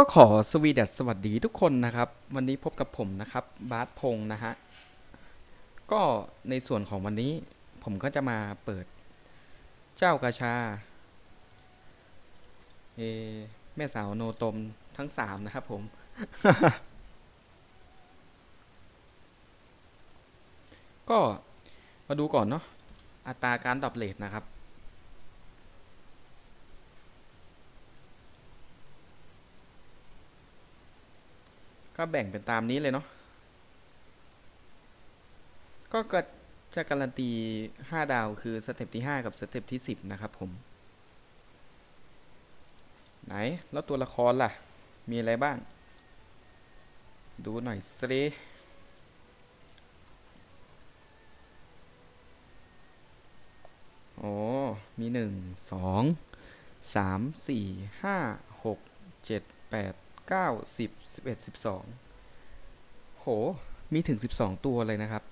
ก็ขอสวีดัสสวัสดีทุกคนนะครับ วันนี้พบกับผมนะครับบาสพงษ์นะฮะ ก็ในส่วนของวันนี้ผมก็จะมาเปิดเจ้ากาชาเอแม่สาวโนตมทั้งสามนะครับผม ก็มาดูก่อนเนาะอัตราการดรอปเลทนะครับ ก็แบ่งเป็นตามนี้เลยเนาะก็กจะการันตี 5 ดาวคือสเต็ปที่ 5 กับสเต็ปที่ 10 นะครับผม ไหน แล้วตัวละครล่ะ มีอะไรบ้าง ดูหน่อยสิโอ้มี 1 2 3 4 5 6 7 8 9 10 11 12โห มีถึง12ตัวเลยนะครับ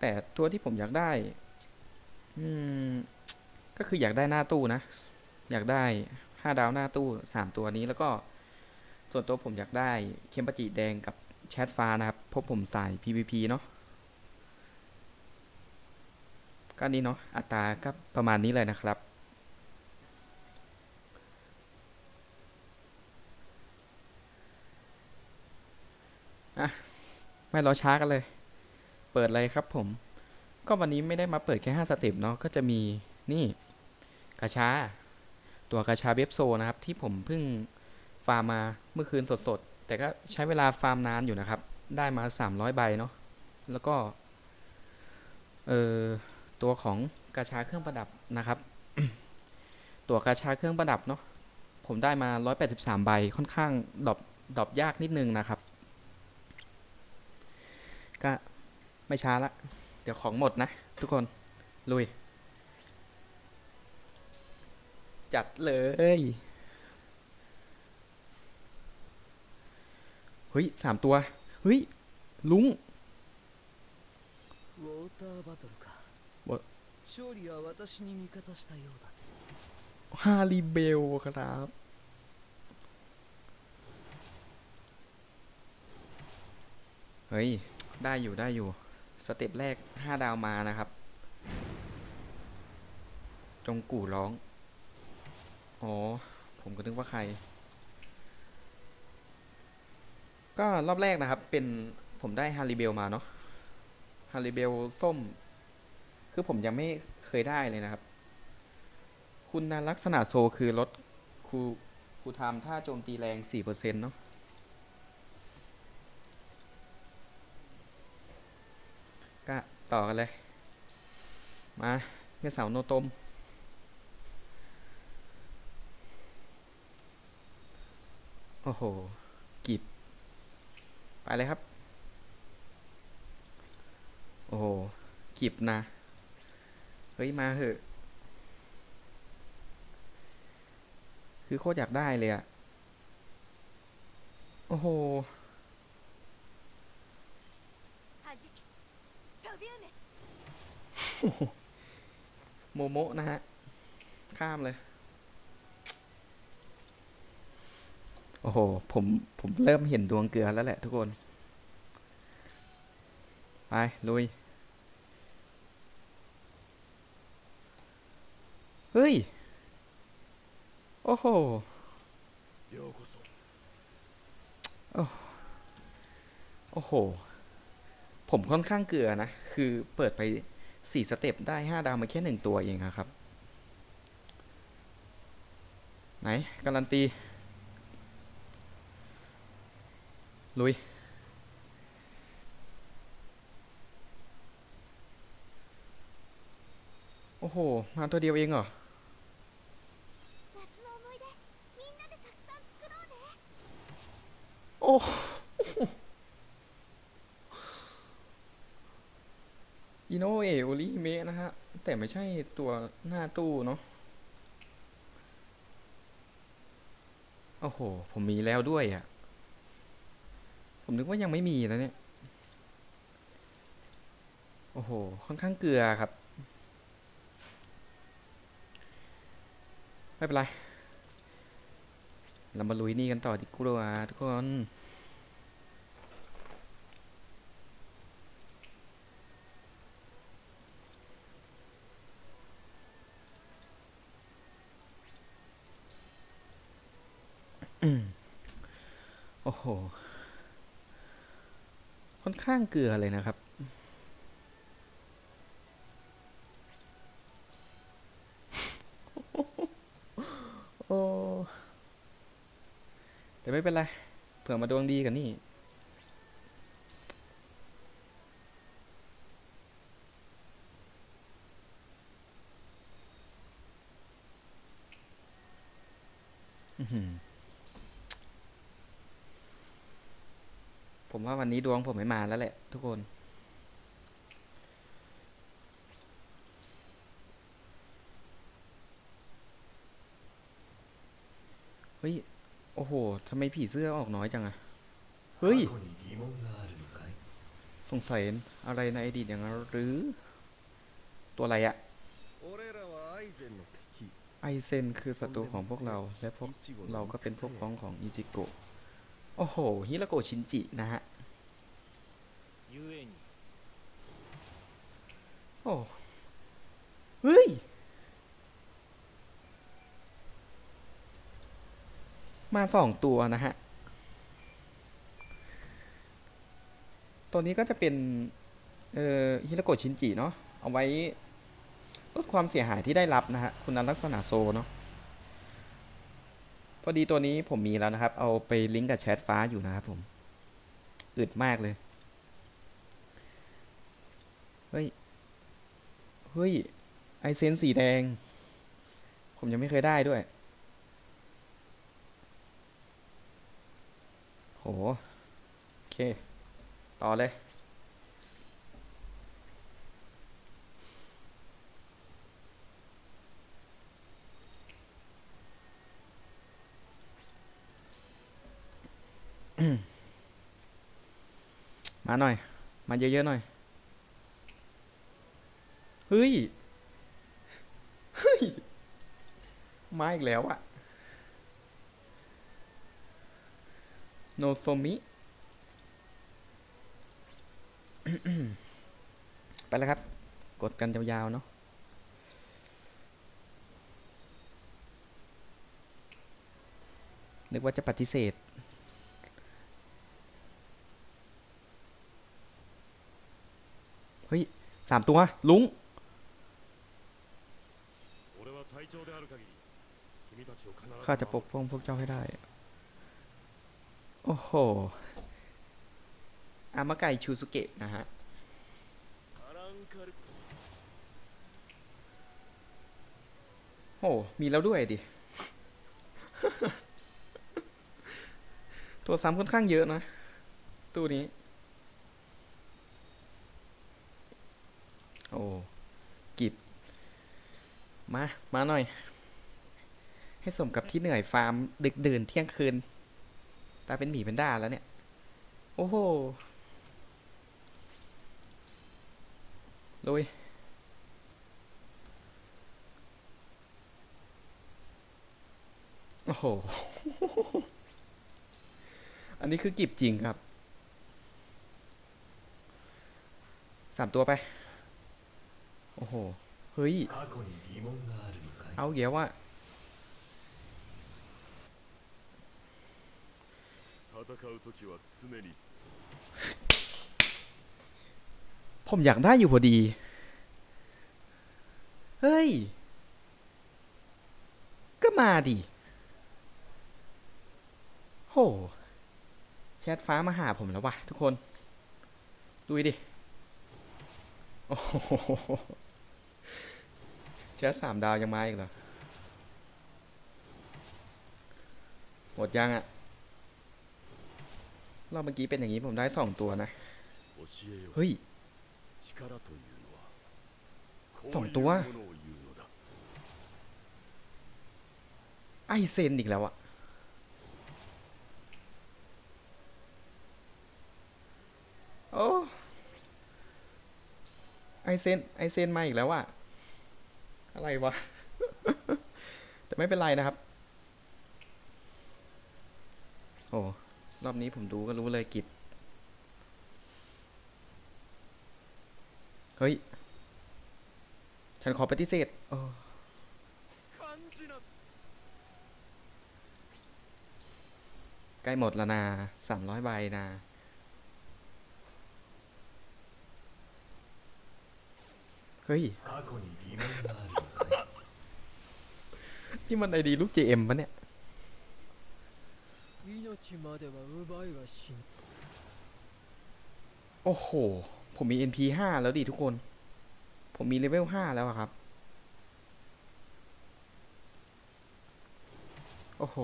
แต่ตัวที่ผมอยากได้ อืม ก็คืออยากได้หน้าตู้นะ อยากได้5ดาวหน้าตู้3ตัวนี้แล้วก็ ส่วนตัวผมอยากได้เคมปจิแดงกับแชทฟ้านะครับเพราะผมใส่ PVP เนาะก็นี้เนาะอัตราก็ประมาณนี้เลยนะครับ ไม่รอช้ากันเลย เปิดเลยครับผม ก็วันนี้ไม่ได้มาเปิดแค่ 5 สเต็ปเนาะ ก็จะมีนี่กระชา ตัวกระชาเว็บโซนะครับ ที่ผมเพิ่งฟาร์มมาเมื่อคืนสดๆ แต่ก็ใช้เวลาฟาร์มนานอยู่นะครับ ได้มา 300 ใบเนาะ แล้วก็เออตัวของกระชาเครื่องประดับนะครับ ตัวกระชาเครื่องประดับเนาะ ผมได้มา 183 ใบ ค่อนข้างดอปดอปยากนิดนึงนะครับ ก็ไม่ช้าละ เดี๋ยวของหมดนะ ทุกคน ลุย จัดเลย เฮ้ยสามตัว เฮ้ย ลุง ウォーターバトルかわ勝利は私に味方したようだ ฮาริเบลครับ เฮ้ย ได้อยู่ได้อยู่ สเต็ปแรก5ดาวมานะครับ จงกู่ร้อง อ๋อ ผมก็นึกว่าใคร ก็รอบแรกนะครับ เป็นผมได้ฮาริเบลมาเนาะฮาริเบลส้ม คือผมยังไม่เคยได้เลยนะครับ คุณลักษณะโซคือลดคูคูไทม์ถ้าโจมตีแรง 4%เนาะ ก็ต่อกันเลย มาเมื่อเสาโนตม โอ้โห กิบ ไปเลยครับ โอ้โห กิบนะ เฮ้ย มาเหอะ คือโคตรอยากได้เลยอะโอ้โห โมโมะนะฮะ ข้ามเลย โอ้โห ผมผมเริ่มเห็นดวงเกลือแล้วแหละทุกคน ไป ลุย เฮ้ย โอ้โหโอ้โห ผมค่อนข้างเกลือนะ คือเปิดไป สี่สเต็ปได้ห้าดาวมาแค่หนึ่งตัวเองครับ ไหน การันตี ลุย โอ้โห มาตัวเดียวเองเหรอโอ้ อิโนเอโอริเมะนะฮะ แต่ไม่ใช่ตัวหน้าตู้เนาะโอ้โห ผมมีแล้วด้วยอะ่ะ ผมนึกว่ายังไม่มีนะเนี่ย โอ้โห ค่อนข้างเกลือครับ ไม่เป็นไร เรามาลุยนี่กันต่อดีกว่าทุกคน อ้โห ค่อนข้างเกลือเลยนะครับ โอ้ แต่ไม่เป็นไร เผื่อมาดวงดีกันนี่ ผมว่าวันนี้ดวงผมไม่มาแล้วแหละ ทุกคน เฮ้ย โอ้โหทำไมผีเสื้อออกน้อยจังอะเฮ้ย สงสัยอะไรในอดีตอย่างนั้นหรือ ตัวอะไรอะไอเซนคือศัตรูของพวกเรา และพวกเราก็เป็นพวกพ้องของอิจิโกะ โอ้โห ฮิรโกชินจิ นะฮะ โอ้ เฮ้ย มาสองตัวนะฮะ ตัวนี้ก็จะเป็น เอ่อ ฮิรโกชินจิ เนาะ เอาไว้ลดความเสียหายที่ได้รับนะฮะ คุณลักษณะโซเนาะ พอดีตัวนี้ผมมีแล้วนะครับ เอาไปลิงก์กับแชทฟ้าอยู่นะครับผม อึดมากเลย เฮ้ย เฮ้ย ไอเซนสีแดง ผมยังไม่เคยได้ด้วย โห โอเค ต่อเลย มาหน่อย มาเยอะๆหน่อย เฮ้ย เฮ้ย มาอีกแล้วอะโนโซมิ ไปแล้วครับ กดกันยาวๆเนาะนึกว่าจะปฏิเสธ ฮ้ยสามตัวลุงข้าจะปกป้องพวกเจ้าให้ได้ โอ้โหอามะไก่ชูสุเกะนะฮะโอ้มีแล้วด้วยดิ ตัวสามค่อนข้างเยอะนะตัวนี้ โอ้กิบมา มาหน่อย ให้สมกับที่เหนื่อยฟาร์ม ดึกดื่นเที่ยงคืน ตาเป็นหมีเป็นด้าแล้วเนี่ย โอ้โหลุยโอ้โห อันนี้คือกิบจริงครับ สามตัวไป โอ้โห เฮ้ย เอาเดี๋ยวว่าผมอยากได้อยู่พอดี เฮ้ย ก็มาดิโห แชทฟ้ามาหาผมแล้ววะทุกคน ดูดิ โอ้โห ชื้สามดาวยังมาอีกเหรอ หมดยังอะรอบเมื่อกี้เป็นอย่างนี้ผมได้สองตัวนะ เฮ้ยสองตัว ไอเซนอีกแล้วอะโอ้ไอเซนไอเซนมาอีกแล้วอะ อะไรวะ แต่ไม่เป็นไรนะครับ โอ้ รอบนี้ผมดูก็รู้เลยกิบเฮ้ย ฉันขอปฏิเสธโอ้ใกล้หมดแล้วนะสามร้อยใบนะ ฮ้ย นี่มันไอดีลูกเ JM ปะเนี่ย โอ้โห ผมมี NP ห้าแล้วดิทุกคน ผมมีเลเวลห้าแล้วครับ โอ้โห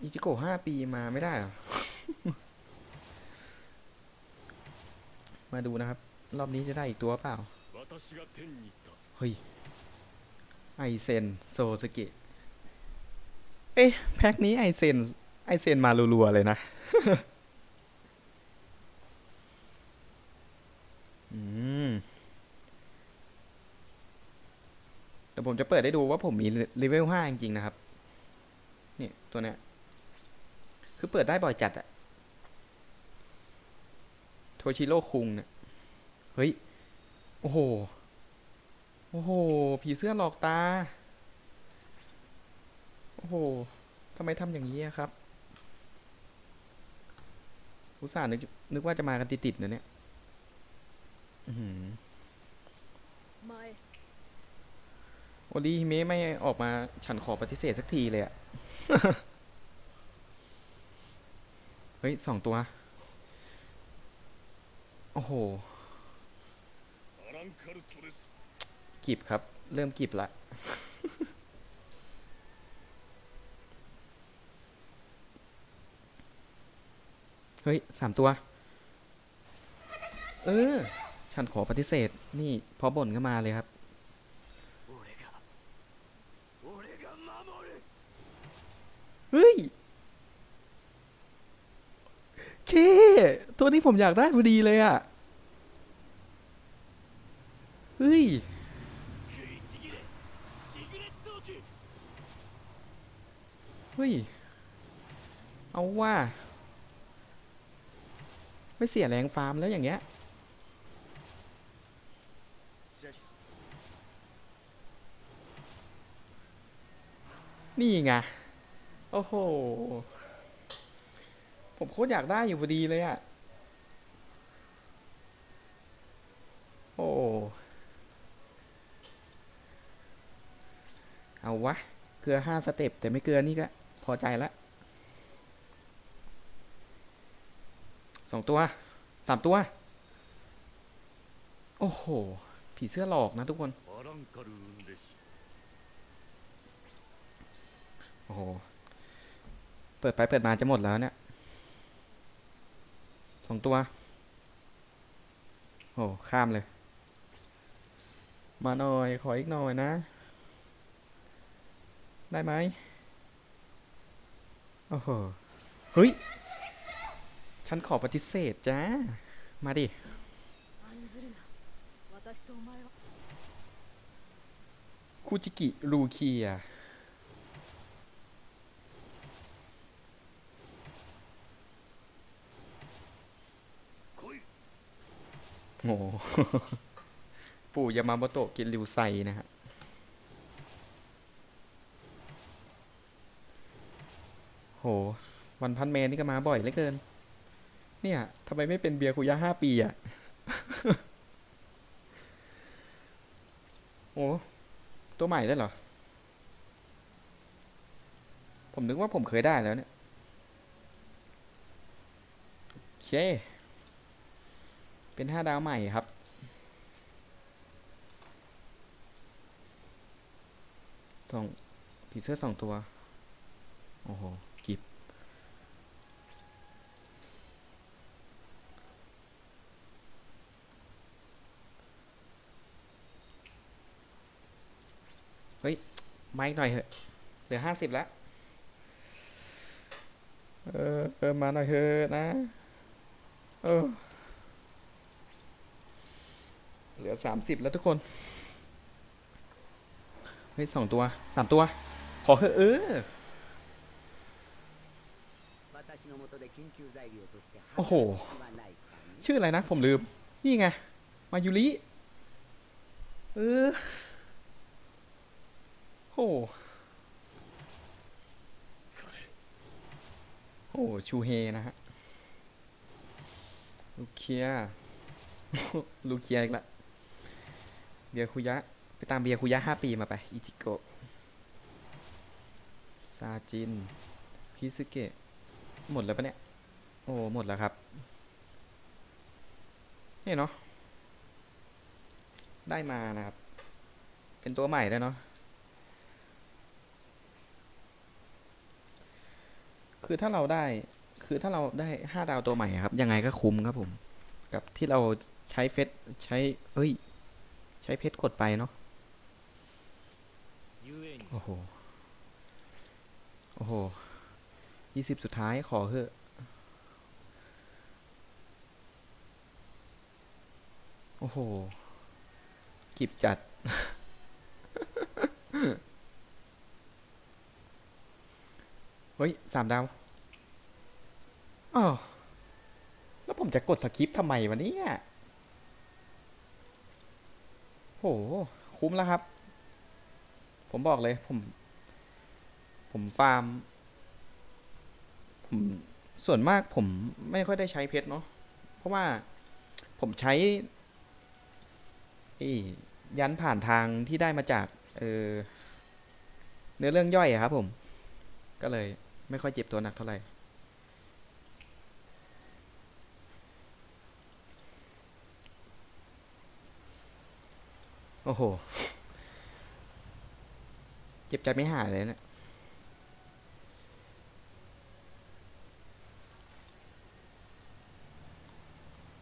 อิจิโกะห้าปีมาไม่ได้หรอ มาดูนะครับ รอบนี้จะได้อีกตัวเปล่า เฮ้ย ไอเซนโซสกิ เอ๊ะ แพ็คนี้ไอเซนไอเซนมารัวๆเลยนะแต่ผมจะเปิดได้ดูว่าผมมีเลเวลห้าจริงๆนะครับ นี่ ตัวเนี้ย คือเปิดได้บ่อยจัดอะ ชิโร่คุงเนี่ยเฮ้ย โอ้โห โอ้โห ผีเสื้อหลอกตา โอ้โหทำไมทำอย่างนี้อะครับอุตส่าห์นึกนึกว่าจะมากันติดๆนะเนี่ยอื้อหือ前โอดีฮิเมะไม่ออกมาฉันขอปฏิเสธสักทีเลยอะเฮ้ยสองตัว โอ้โหกีบครับ เริ่มกีบละเฮ้ยสามตัว เออ ฉันขอปฏิเสธ นี่พอบ่นก็มาเลยครับ เฮ้ย เค ตัวนี้ผมอยากได้พอดีเลยอะเฮ้ยเฮ้ย เอาว่า ไม่เสียแรงฟาร์มแล้วอย่างเงี้ยนี่ไง โอ้โห ผมโคตรอยากได้อยู่พอดีเลยอะโอ้ เอาวะ เกลือห้าสเต็ป แต่ไม่เกลือนี่ก็พอใจละสองตัวสามตัว โอ้โห ผีเสื้อหลอกนะทุกคน โอ้โห เปิดไปเปิดมาจะหมดแล้วเนี่ย สองตัว โอ้ ข้ามเลย มาหน่อย ขออีกหน่อยนะ ได้ไหมโอ้โห เฮ้ย ฉันขอปฏิเสธจ้า มาดิ คูจิกิ รูคีย โอ้โหปู่ยามาโมโตะกินริวไซนะฮะโห วันพันแมนนี่ก็มาบ่อยเหลือเกิน เนี่ยทำไมไม่เป็นเบียร์คุยะห้าปีอะ โอ้ ตัวใหม่ได้เหรอ ผมนึกว่าผมเคยได้แล้วเนี่ยโอเค เป็นห้าดาวใหม่ครับ สองผีเสื้อสองตัว โอ้โห กิบเฮ้ยมาอีกหน่อยเถอะ เหลือห้าสิบแล้ว เออเออมาหน่อยเถอะนะ เออ เหลือสามสิบแล้วทุกคน เฮ้ยสองตัวสามตัว ขอเฮ้เออโอ้โห ชื่ออะไรนะ ผมลืม นี่ไง มายุริเออโหโอ้ชูเฮนะฮะ ลูกเคีย ลูกเคียอีกและ เบียร์คุยะ ไปตามเบียร์คุยะห้าปีมาไป อิจิโกะ ซาจิน คิซึเกะ หมดแล้วปะเนี่ย โอ้ หมดแล้วครับ นี่เนาะ ได้มานะครับ เป็นตัวใหม่ด้วยเนาะ คือถ้าเราได้ คือถ้าเราได้ห้าดาวตัวใหม่ครับ ยังไงก็คุ้มครับผม กับที่เราใช้เฟซใช้ เอ้ย ใช้เพชรกดไปเนาะโอ้โห โอ้โหยี่สิบสุดท้ายขอเหอะโอ้โห กิบจัด เฮ้ยสามดาวอ๋อแล้วผมจะกดสคริปทำไมวะเนี่ย หคุ้มแล้วครับ ผมบอกเลยผม ผมฟาร์ม ผมส่วนมากผมไม่ค่อยได้ใช้เพชรเนาะเพราะว่าผมใช้ยันผ่านทางที่ได้มาจากเออเนื้อเรื่องย่อยอะครับผม ก็เลยไม่ค่อยเจ็บตัวหนักเท่าไหร่ โอ้โห เจ็บใจไม่หายเลยเนะี่ย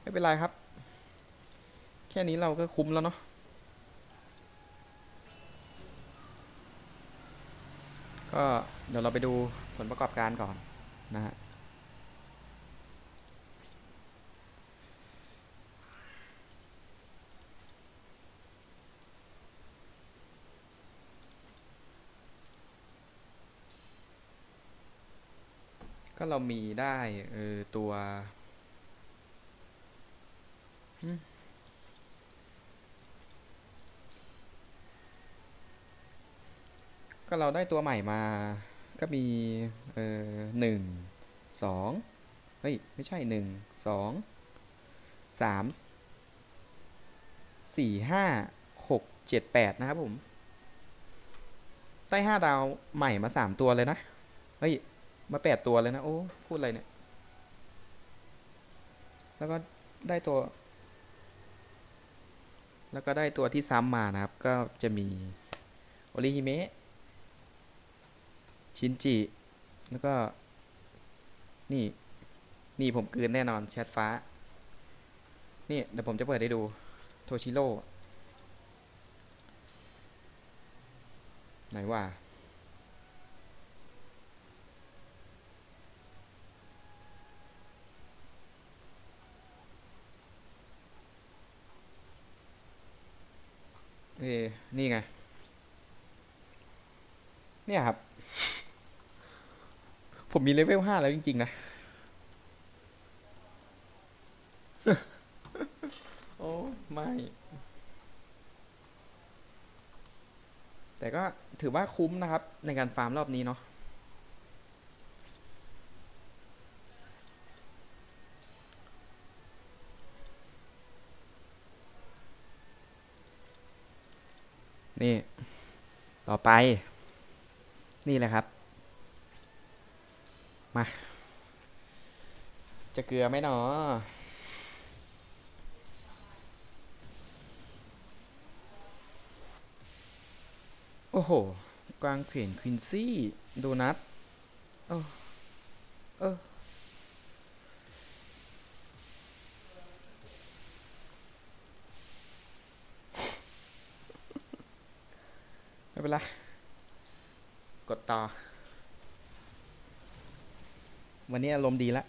ไม่เป็นไรครับ แค่นี้เราก็คุ้มแล้วเนาะก็เดี๋ยวเราไปดูผลประกอบการก่อนนะฮะ ก็เรามีได้เออตัวก็เราได้ตัวใหม่มา ก็มี เออหนึ่ง สอง เฮ้ย ไม่ใช่หนึ่ง สอง สาม สี่ ห้า หก เจ็ด แปดนะครับผม ได้ห้าดาวใหม่มาสามตัวเลยนะ เฮ้ย มาแปดตัวเลยนะ โอ้ พูดอะไรเนี่ย แล้วก็ได้ตัว แล้วก็ได้ตัวที่ซ้ำมานะครับ ก็จะมี โอริฮิเมะ ชินจิ แล้วก็ นี่ นี่ผมกืนแน่นอนแชทฟ้า นี่ เดี๋ยวผมจะเปิดให้ดู โทชิโร่ ไหนว่า เอนี่ไง เนี่ยครับ ผมมีเลเวลห้าแล้วจริง ๆ นะ โอ้ ไม่ แต่ก็ถือว่าคุ้มนะครับ ในการฟาร์มรอบนี้เนาะ นี่ ต่อไป นี่แหละครับ มา จะเกลือไหมหนอโอ้โห กวางเขวนควินซี่ โดนัทเออเออ เป็นไร กดต่อ วันนี้อารมณ์ดีละ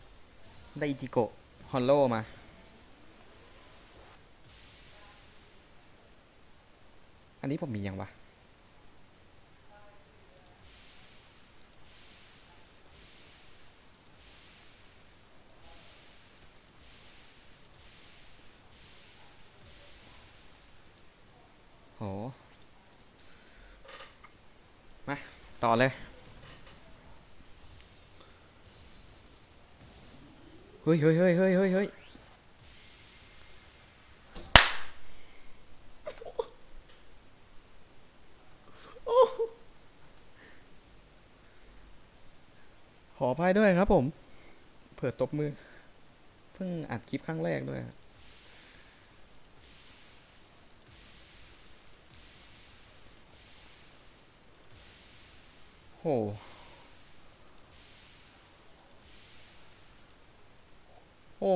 ได้อิจิโกะฮอลโลมา อันนี้ผมมียังวะ มา ต่ อเลย เฮ้ยเฮ้ยเฮ้ยเฮ้ยเฮ้ยขออภัยด้วยครับผม เผื่อตบมือ เพิ่งอัดคลิปครั้งแรกด้วย โหโอ้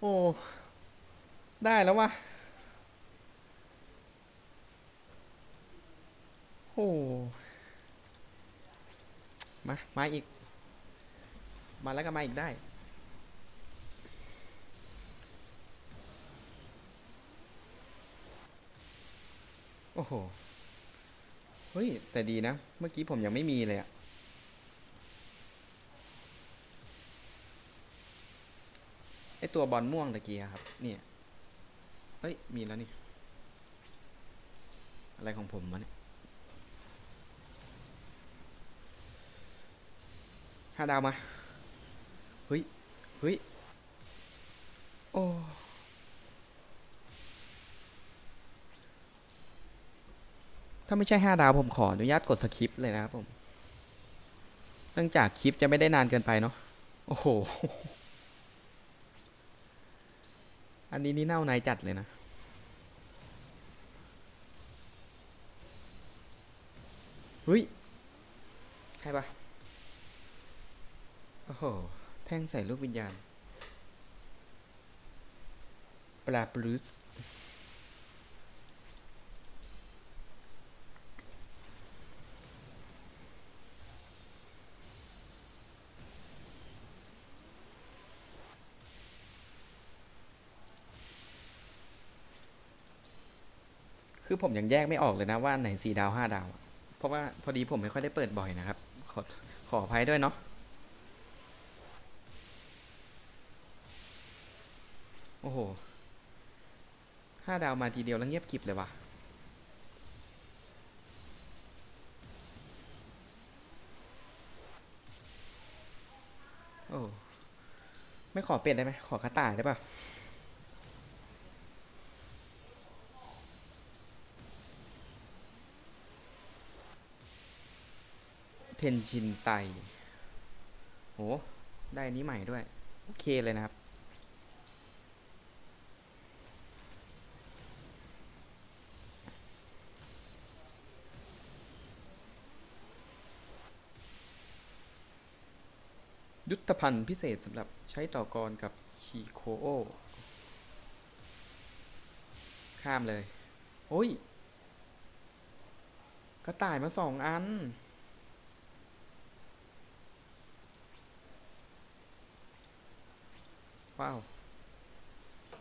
โอ้ ได้แล้ววะโอ้ มา มาอีก มาแล้วก็มาอีกได้โอ้โห เฮ้ย แต่ดีนะ เมื่อกี้ผมยังไม่มีเลยอะไอตัวบอลม่วงตะกี้ครับ เนี่ยเอ้ย มีแล้วนี่ อะไรของผมวะเนี่ยห้าดาวมา เฮ้ย เฮ้ย โอ้ ถ้าไม่ใช่ห้าดาวผมขออนุญาตกดสคริปเลยนะครับผม เนื่องจากคลิปจะไม่ได้นานเกินไปเนาะ โอ้โห อันนี้นี่เน่าในจัดเลยนะ เฮ้ย ใช่ปะโอ้โห แท่งใส่ลูกวิญญาณ ปลาปลุส คือผมยังแยกไม่ออกเลยนะว่าไหนสี่ดาวห้าดาว เพราะว่าพอดีผมไม่ค่อยได้เปิดบ่อยนะครับ ขอขออภัยด้วยเนาะโอ้โหห้าดาวมาทีเดียวแล้วเงียบกิบเลยว่ะโอ้ไม่ขอเป็ดได้ไหมขอกระต่ายได้ปะ เทนชินไตโห ได้นนี้ใหม่ด้วย โอเคเลยนะครับ ยุทธภัณฑ์พิเศษสำหรับใช้ต่อกรกับคีโคโอ ข้ามเลย โอ้ย กระต่ายมาสองอัน ว้าว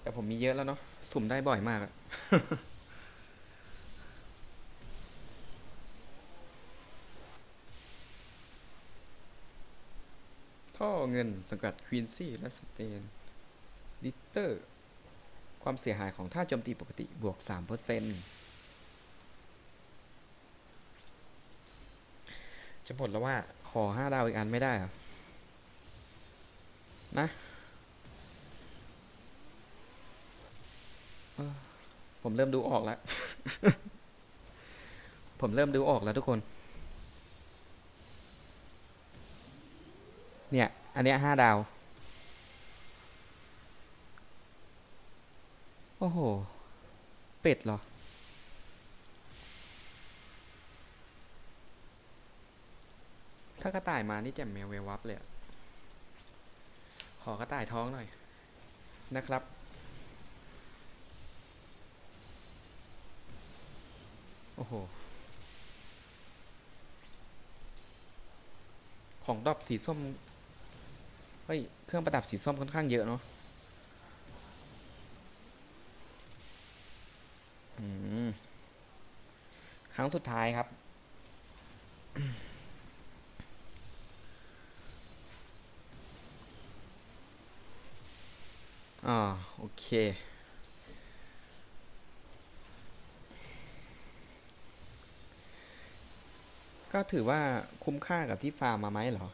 แต่ผมมีเยอะแล้วเนาะ สุ่มได้บ่อยมากอะท่อเงินสังกัดควีนซี่และสเตนลิตเตอร์ ความเสียหายของท่าโจมตีปกติบวก 3%จะบ่นแล้วว่า ขอ 5 ดาวอีกอันไม่ได้เหรอ นะ เออ ผมเริ่มดูออกแล้ว ผมเริ่มดูออกแล้วทุกคน เนี่ย อันเนี้ยห้าดาว โอ้โห เป็ดเหรอ ถ้ากระต่ายมานี่แจ่มแมวเววับเลย ขอกระต่ายท้องหน่อยนะครับ โอ้โห ของดอกสีส้ม เฮ้ย เครื่องประดับสีส้มค่อนข้างเยอะเนาะครั้งสุดท้ายครับ อ่า โอเค ก็ถือว่าคุ้มค่ากับที่ฟาร์มมาไหมเหรอ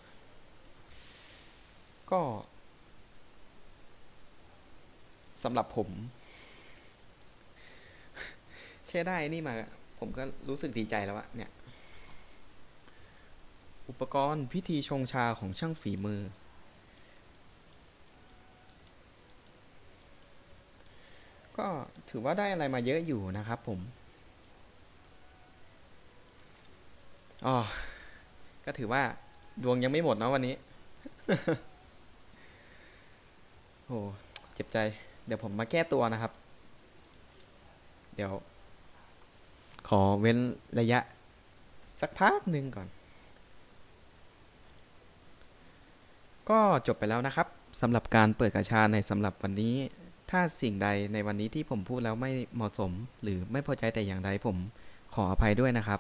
ก็สำหรับผม แค่ได้นี่มา ผมก็รู้สึกดีใจแล้วอะเนี่ย อุปกรณ์พิธีชงชาของช่างฝีมือ ก็ถือว่าได้อะไรมาเยอะอยู่นะครับผม อ๋อก็ถือว่าดวงยังไม่หมดเนาะวันนี้โอ้เจ็บใจ เดี๋ยวผมมาแก้ตัวนะครับ เดี๋ยว ขอเว้นระยะ สักพักหนึ่งก่อน ก็จบไปแล้วนะครับสำหรับการเปิดกระชาในสำหรับวันนี้ ถ้าสิ่งใดในวันนี้ที่ผมพูดแล้วไม่เหมาะสม หรือไม่พอใจแต่อย่างใดผมขออภัยด้วยนะครับ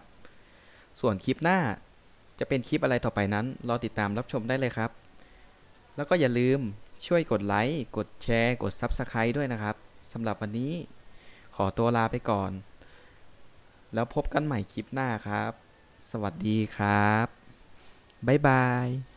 ส่วนคลิปหน้าจะเป็นคลิปอะไรต่อไปนั้น รอติดตามรับชมได้เลยครับ แล้วก็อย่าลืมช่วยกดไลค์ กดแชร์ กด Subscribe ด้วยนะครับสำหรับวันนี้ขอตัวลาไปก่อน แล้วพบกันใหม่คลิปหน้าครับ สวัสดีครับ บ๊ายบาย